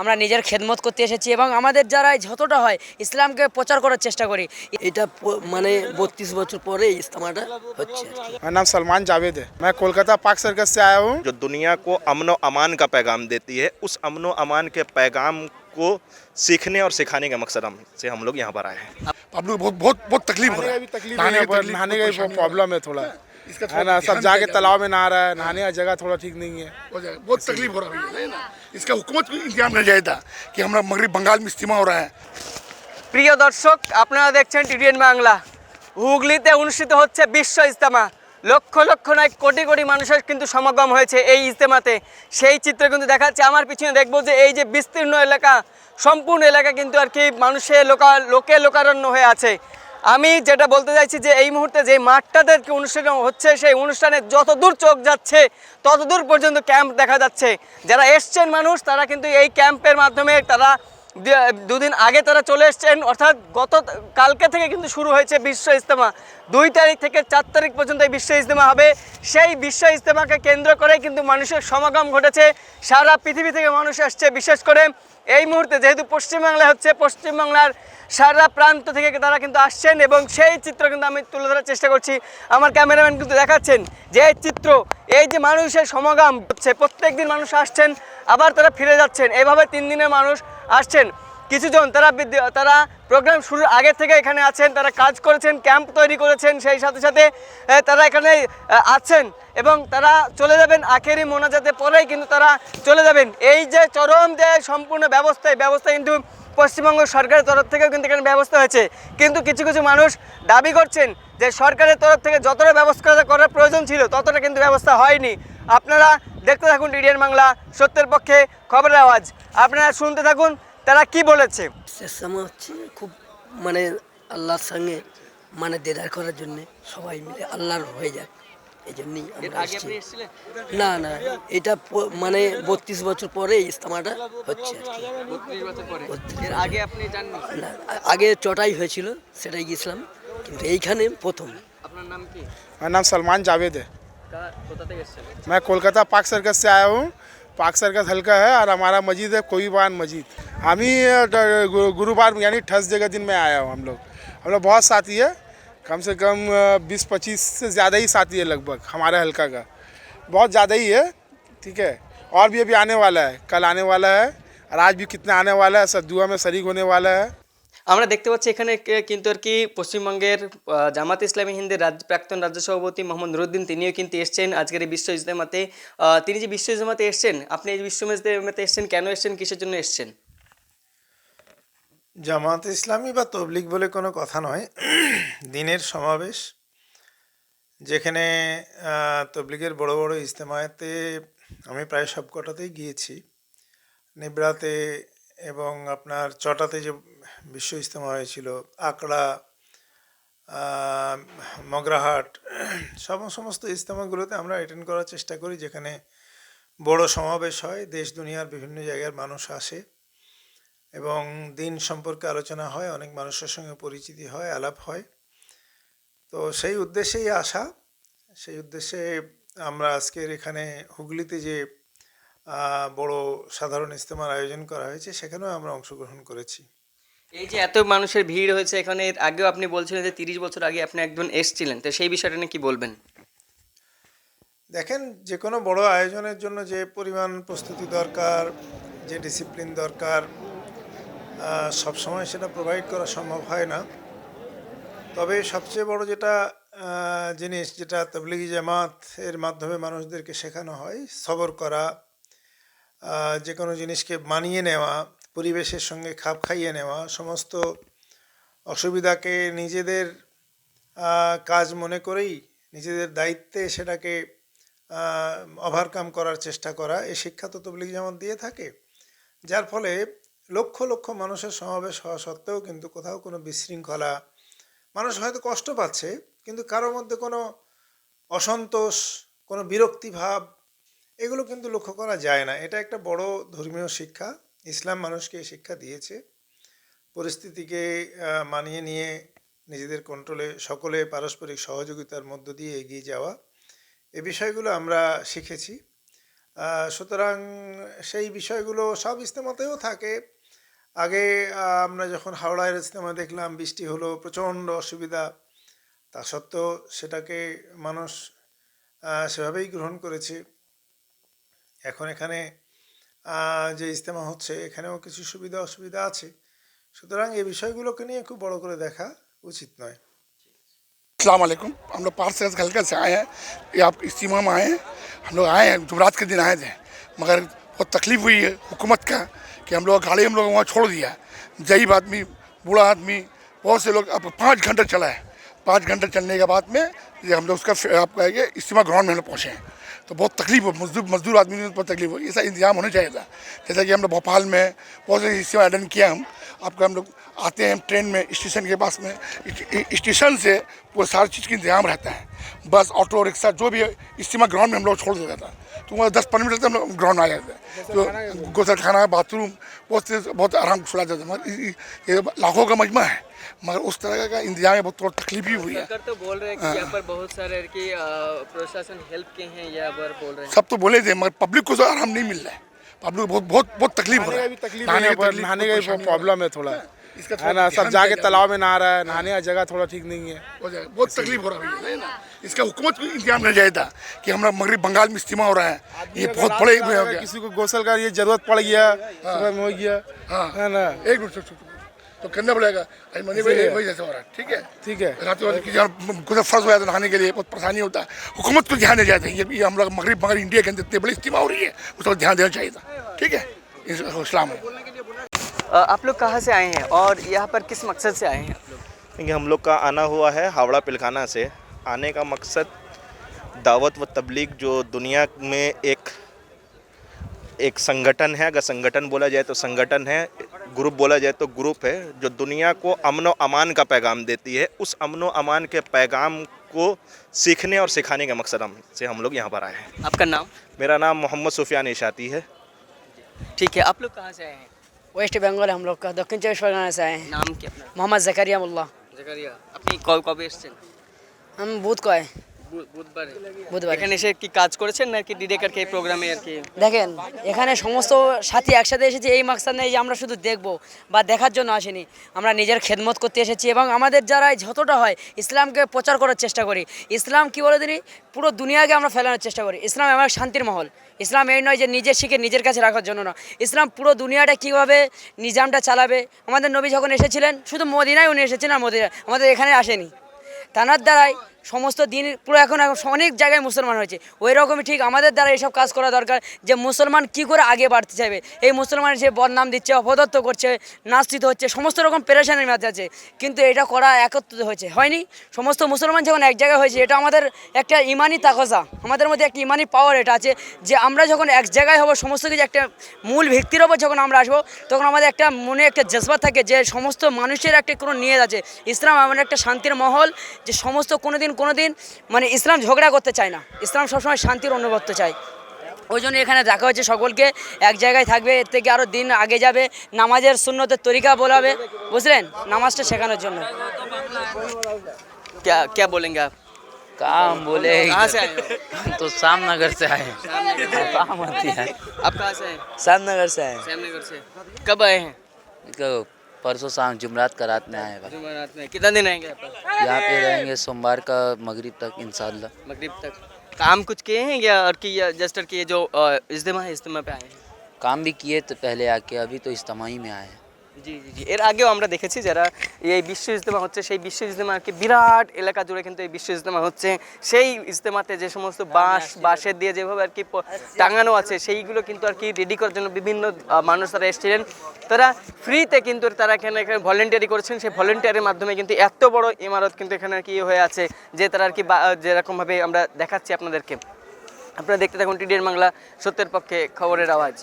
আমরা নিজের খেদমত করতে এসেছি এবং আমাদের যারা যতটা হয় ইসলামকে প্রচার করার চেষ্টা করি এটা প- মানে বত্রিশ বছর পরে ইস্তেমাটা হচ্ছে আর কি। मेरा नाम सलमान जावेद है मैं कोलकाता पाक सर्कस से आया हूँ जो दुनिया को अमन व अमान का पैगाम देती है उस अमन व अमान के पैगाम को सीखने और सिखाने का मकसद हम से हम लोग यहाँ पर आए हैं पब्लिक बहुत बहुत बहुत तकलीफ हो नहाने रहा का है भी तकलीफ नहाने है का तकलीफ, नहाने बहुत का भी परेशानी प्रॉब्लम है थोड़ा इसका है ना थोड़ा सब ध्यान जाके दिया तालाब में नहा रहा है नहाने का जगह थोड़ा ठीक नहीं है हो जाएगा बहुत तकलीफ हो रहा है भैया, है ना इसका हुकूमत को इंतजाम करना चाहिए था कि हमारा मगरब बंगाल में इस्तेमाल हो रहा है প্রিয় দর্শক আপনারা দেখছেন টিডিএন বাংলা হুগলিতে অনুষ্ঠিত হচ্ছে বিশ্ব ইজতেমা লক্ষ লক্ষ নয় কোটি কোটি মানুষের কিন্তু সমাগম হয়েছে এই ইজতেমাতে সেই চিত্র কিন্তু দেখাচ্ছে আমার পিছনে দেখবো যে এই যে বিস্তীর্ণ এলাকা সম্পূর্ণ এলাকা কিন্তু আর কি মানুষের লোকা লোকে লোকারণ্য হয়ে আছে আমি যেটা বলতে চাইছি যে এই মুহূর্তে যে মাঠটাদেরকে অনুষ্ঠান হচ্ছে, সেই অনুষ্ঠানে যত দূর চোখ যাচ্ছে তত দূর পর্যন্ত ক্যাম্প দেখা যাচ্ছে। যারা এসছেন মানুষ, তারা কিন্তু এই ক্যাম্পের মাধ্যমে তারা দুদিন আগে তারা চলে এসছেন, অর্থাৎ গত, কালকে থেকে কিন্তু শুরু হয়েছে বিশ্ব ইজতেমা। দুই তারিখ থেকে চার তারিখ পর্যন্ত এই বিশ্ব ইজতেমা হবে। সেই বিশ্ব ইজতেমাকে কেন্দ্র করে কিন্তু মানুষের সমাগম ঘটেছে। সারা পৃথিবী থেকে মানুষ আসছে, বিশেষ করে এই মুহূর্তে যেহেতু পশ্চিমবাংলায় হচ্ছে, পশ্চিমবাংলার সারা প্রান্ত থেকে তারা কিন্তু আসছেন এবং সেই চিত্র কিন্তু আমি তুলে ধরার চেষ্টা করছি। আমার ক্যামেরাম্যান কিন্তু দেখাচ্ছেন যে চিত্র, এই যে মানুষের সমাগম হচ্ছে প্রত্যেক দিন মানুষ আসছেন, আবার তারা ফিরে যাচ্ছেন। এভাবে তিন দিনের মানুষ আসছেন। কিছুজন তারা তারা প্রোগ্রাম শুরুর আগে থেকে এখানে আছেন, তারা কাজ করেছেন ক্যাম্প তৈরি করেছেন, সেই সাথে সাথে তারা এখানে আছেন এবং তারা চলে যাবেন আখেরি মোনাজাতে পরেই কিন্তু তারা চলে যাবেন। এই যে চরম যে সম্পূর্ণ ব্যবস্থা ব্যবস্থা কিন্তু পশ্চিমবঙ্গ সরকারের তরফ থেকেও কিন্তু এখানে ব্যবস্থা হয়েছে। কিন্তু কিছু কিছু মানুষ দাবি করছেন যে সরকারের তরফ থেকে যতটা ব্যবস্থা করার প্রয়োজন ছিল, ততটা কিন্তু ব্যবস্থা হয়নি। আপনারা দেখতে থাকুন ডিডিএন বাংলা সত্যের পক্ষে খবরের আওয়াজ। আপনারা শুনতে থাকুন তারা কি বলেছে? সময় হচ্ছে খুব মানে আল্লাহর সঙ্গে মানে দেদার করার জন্য সবাই মিলে আল্লাহর হয়ে যায় এই জন্যই না না এটা মানে বত্রিশ বছর পরে ইস্তামাটা হচ্ছে আগে চটাই হয়েছিল সেটাই গিয়েছিলাম। কিন্তু এইখানে প্রথম। আপনার নাম কি? আমার নাম সালমান জাভেদে। मैं कोलकाता पार्क सर्कस से आया हूँ। पार्क सर्कस हल्का है और हमारा मस्जिद है कोईबान मस्जिद। हम ही गुरुवार, यानी ठस जगह दिन में आया हूँ हम लोग। हम लोग बहुत साथी है। कम से कम 20-25 से ज़्यादा ही साथी है लगभग हमारे हल्का का। बहुत ज़्यादा ही है, ठीक है। और भी अभी आने वाला है। कल आने वाला है। और आज भी कितना आने वाला है सब दुआ में शरीक होने वाला है। আমরা দেখতে পাচ্ছি এখানে কিন্তু আর কি পশ্চিমবঙ্গের জামাত ইসলামী হিন্দের রাজ্য প্রাক্তন রাজ্য সভাপতি মোহাম্মদ নুরুদ্দিন তিনিও কিন্তু এসছেন আজকের এই বিশ্ব ইজতেমাতে। তিনি যে বিশ্ব ইজতেমাতে এসছেন আপনি এই বিশ্ব ইজতেমাতে এসছেন কেন এসছেন কিসের জন্য এসছেন? জামাত ইসলামী বা তবলিক বলে কোনো কথা নয়। দিনের সমাবেশ যেখানে আহ, তবলিগের বড় বড় ইজতেমাতে আমি প্রায় সব কটাতেই গিয়েছি। নিবরাতে এবং আপনার চটাতে যে বিশ্ব ইজতেমা হয়েছিল আকড়া মগরাহাট সব সমস্ত ইজতেমাগুলোতে আমরা অ্যাটেন্ড করার চেষ্টা করি, যেখানে বড় সমাবেশ হয়, দেশ, দুনিয়ার বিভিন্ন জায়গার মানুষ আসে এবং দিন সম্পর্কে আলোচনা হয়, অনেক মানুষের সঙ্গে পরিচিতি হয়, আলাপ হয়। তো সেই উদ্দেশ্যেই আসা। সেই উদ্দেশ্যে আমরা আজকের এখানে হুগলিতে যে বড় সাধারণ ইজতেমার আয়োজন করা হয়েছে, সেখানেও আমরা অংশগ্রহণ করেছি। এই যে এত মানুষের ভিড় হয়েছে এখানে এর আগেও আপনি বলছিলেন যে তিরিশ বছর আগে আপনি একজন এসছিলেন তো সেই বিষয়টা নিয়ে কি বলবেন? দেখেন যে কোনো বড় আয়োজনের জন্য যে পরিমাণ প্রস্তুতি দরকার যে ডিসিপ্লিন দরকার আহ, সবসময় সেটা প্রোভাইড করা সম্ভব হয় না। তবে সবচেয়ে বড় যেটা জিনিস যেটা তবলিগি জামাত এর মাধ্যমে মানুষদেরকে শেখানো হয় সবর করা যে কোনো জিনিসকে মানিয়ে নেওয়া পরিবেশের সঙ্গে খাপ খাইয়ে নেওয়া, সমস্ত অসুবিধাকে নিজেদের কাজ মনে করেই নিজেদের দায়িত্বে সেটাকে ওভারকাম করার চেষ্টা করা এই শিক্ষা তো তবলিগ জামাত দিয়ে থাকে। যার ফলে লক্ষ লক্ষ মানুষের সমাবেশ হওয়া সত্ত্বেও কিন্তু কোথাও কোনো বিশৃঙ্খলা, মানুষ হয়তো কষ্ট পাচ্ছে, কিন্তু কারোর মধ্যে কোনো অসন্তোষ, কোনো বিরক্তিভাব এগুলো কিন্তু লক্ষ্য করা যায় না। এটা একটা বড় ধর্মীয় শিক্ষা। ইসলাম মানুষকে শিক্ষা দিয়েছে। পরিস্থিতিকে মানিয়ে নিয়ে নিজেদের কন্ট্রোলে সকলে পারস্পরিক সহযোগিতার মধ্য দিয়ে এগিয়ে যাওয়া, এ বিষয়গুলো আমরা শিখেছি। সুতরাং সেই বিষয়গুলো সব ইস্তেমাতেও থাকে। আগে আমরা যখন হাওড়ায় ইস্তেমা দেখলাম, বৃষ্টি হলো, প্রচণ্ড অসুবিধা, তা সত্ত্বেও সেটাকে মানুষ সেভাবেই গ্রহণ করেছে। এখন এখানে যে ইস্তেমা হচ্ছে এখানেও কিছু সুবিধা অসুবিধা আছে সুতরাং এই বিষয়গুলোকে নিয়ে খুব বড় করে দেখা উচিত নয় अलैक्म हम लोग पार्थ से हल्का से आए हैं ये आप इस्तीमा में आए हैं हम लोग आए हैं जुमरात के दिन आए थे मगर बहुत तकलीफ हुई है हुकूमत का कि हम लोग गाड़ी हम लोग वहाँ छोड़ दिया जईब आदमी बूढ़ा आदमी बहुत से लोग अब पाँच घंटे चला है पाँच घंटे चलने के बाद में ये हम लोग उसका आप कहेंगे इस्तेमाल ग्राउंड में हम लोग पहुँचे हैं। तो बहुत तकलीफ़ हो मजदूर मजदूर आदमी को बहुत तकलीफ़ हो ऐसा इंतज़ाम होना चाहिए था। जैसा कि हम लोग भोपाल में बहुत सारे इस्तेमाल अटेंड किया हम। आपका हम लोग आते हैं ट्रेन में स्टेशन के पास में स्टेशन से वो सारी चीज़ का इंतज़ाम रहता है। बस ऑटो रिक्शा जो भी है इस्तीमा ग्राउंड में हम लोग छोड़ देता था। तो वहाँ दस पंद्रह मिनट तक हम लोग ग्राउंड आ जाते हैं तो गोसल खाना बाथरूम बहुत बहुत आराम से सुला जाता मगर ये लाखों का मजमा है। मगर उस तरह का इंतज़ाम में बहुत थोड़ा तकलीफ़ ही हुई है। सरकार तो बोल रहे हैं कि यहाँ पर बहुत सारे की प्रशासन हेल्प के हैं यहाँ पर बोल रहे हैं। सब तो बोले थे मगर पब्लिक को तो आराम नहीं मिल रहा है। पब्लिक को बहुत बहुत बहुत तकलीफ़ हो रहा है। नहाने है की भी प्रॉब्लम है थोड़ा। है। इसका है ना सब जाके तालाब में नहा रहा है नहाने का जगह थोड़ा ठीक नहीं है। बहुत तकलीफ़ हो रहा है इसका हुकूमत को इंतज़ाम नहीं था कि हमारा मगरब बंगाल में इस्तीमा हो रहा है। ये बहुत बड़े एक हो गया। किसी को गोसल का ये ज़रूरत पड़ गया में हो गया हाँ। है ना? एक मिनट। तो करना पड़ेगा। मनी भाई वही जैसे हो रहा है ठीक है? ठीक है। रात यार फ़र्ज़ हो जाता नहाने के लिए बहुत परेशानी होता है। हुकूमत को ध्यान देना चाहिए ये हम लोग मगरब मगर इंडिया के अंदर इतनी बड़ी इस्तीमा हो रही है उस पर ध्यान देना चाहिए ठीक है? इस्लाम अ, आप लोग कहाँ से आए हैं और यहाँ पर किस मकसद से आए हैं आप लोग? क्योंकि हम लोग का आना हुआ है हावड़ा पिलखाना से। आने का मकसद दावत व तबलीग जो दुनिया में एक एक संगठन है अगर संगठन बोला जाए तो संगठन है ग्रुप बोला जाए तो ग्रुप है जो दुनिया को अमन व अमान का पैगाम देती है। उस अमन व अमान के पैगाम को सीखने और सिखाने के मकसद हम से हम लोग यहाँ पर आए हैं। आपका नाम? मेरा नाम मोहम्मद सुफियान इशाती है। ठीक है आप लोग कहाँ से आए हैं? ওয়েস্ট বেঙ্গল हम लोग का दक्षिण चौबीस परगना से आए हैं नाम কি আপনার मोहम्मद जकरिया मुल्ला জাকারিয়া আপনি ক- কবে এসেছেন हम बुध को आए বু- বুধবারে। এখানে এসে কি কাজ করেছেন নাকি কে প্রোগ্রামে আর কি? দেখেন এখানে সমস্ত সাথী একসাথে এসেছি এই মাকসাদ নেই যে আমরা শুধু দেখব বা দেখার জন্য আসিনি। আমরা নিজের খেদমত করতে এসেছি এবং আমাদের যারা যতটা হয় ইসলামকে প্রচার করার চেষ্টা করি। ইসলাম কি বলে দিনি পুরো দুনিয়াকে আমরা ফেলানোর চেষ্টা করি। ইসলাম আমার শান্তির মহল। ইসলাম এই নয় যে নিজের শিখে নিজের কাছে রাখার জন্য না ইসলাম পুরো দুনিয়াটা কীভাবে নিজামটা চালাবে? আমাদের নবী যখন এসেছিলেন শুধু মদিনায় উনি এসেছিলেন আর মদিনায় আমাদের এখানে আসেনি। তানার দ্বারাই সমস্ত দিন পুরো এখন অনেক জায়গায় মুসলমান হয়েছে। ওই রকমই ঠিক আমাদের দ্বারা এসব কাজ করা দরকার যে মুসলমান কি করে আগে বাড়তে চাইবে। এই মুসলমান যে বদনাম দিচ্ছে অপদত্ত করছে নাস্তিত হচ্ছে, সমস্ত রকম পেরেশানির মাঝে আছে। কিন্তু এটা করা একত্রিত হয়েছে। হয়নি? সমস্ত মুসলমান যখন এক জায়গায় হয়েছে, এটা আমাদের একটা ইমানি তাকসা আমাদের মধ্যে একটা ইমানি পাওয়ার এটা আছে যে আমরা যখন এক জায়গায় হব, সমস্ত কিছু একটা মূল ভিত্তির ওপর যখন আমরা আসব, তখন আমাদের একটা মনে একটা জজবা থাকে যে সমস্ত মানুষের একটা কোনো নিয়ত আছে। ইসলাম এমন একটা শান্তির মহল যে সমস্ত কোনো দিন কোনো দিন মানে ইসলাম ঝগড়া করতে চায় না ইসলাম সবসময় শান্তির অনুগত্য চায় ওই জন্য এখানে দেখা হচ্ছে সকলকে এক জায়গায় থাকবে এর থেকে আরও দিন আগে যাবে নামাজের শূন্যতের তরিকা বলাবে বুঝলেন নামাজটা শেখানোর জন্য क्या क्या बोलेंगे आप कहाँ हम बोले कहाँ से आए हो हम तो शाम नगर से आए हैं कहाँ होती है आप कहाँ से आए शाम नगर से आए श्यामनगर से कब आए हैं हैं परसों शाम जुमरात का रात में आए भाई। जुमेरात में। कितना दिन आएँगे यहाँ यहाँ पे रहेंगे सोमवार का मगरिब तक इंशाल्लाह। मगरिब तक। काम कुछ किए हैं या और कि जस्टर किए जो इज्तम इज्तिमा है इज्तम पे आए हैं? काम भी किए तो पहले आके अभी तो इज्तमाही में आए हैं। জি জি জি। এর আগেও আমরা দেখেছি যারা এই বিশ্ব ইজতেমা হচ্ছে সেই বিশ্ব ইজতেমা আর কি বিরাট এলাকা জুড়ে কিন্তু এই বিশ্ব ইজতেমা হচ্ছে। সেই ইজতেমাতে যে সমস্ত বাঁশ বাঁশের দিয়ে যেভাবে আর কি টাঙানো আছে সেইগুলো কিন্তু আর কি রেডি করার জন্য বিভিন্ন মানুষ তারা এসেছিলেন। তারা ফ্রিতে কিন্তু তারা এখানে এখানে ভলেন্টিয়ারি করেছেন। সেই ভলেন্টিয়ারের মাধ্যমে কিন্তু এত বড় ইমারত কিন্তু এখানে আর কি হয়ে আছে যে তারা আর কি যেরকমভাবে আমরা দেখাচ্ছি আপনাদেরকে। আপনারা দেখতে থাকুন টিডিএন বাংলা সত্যের পক্ষে খবরের আওয়াজ।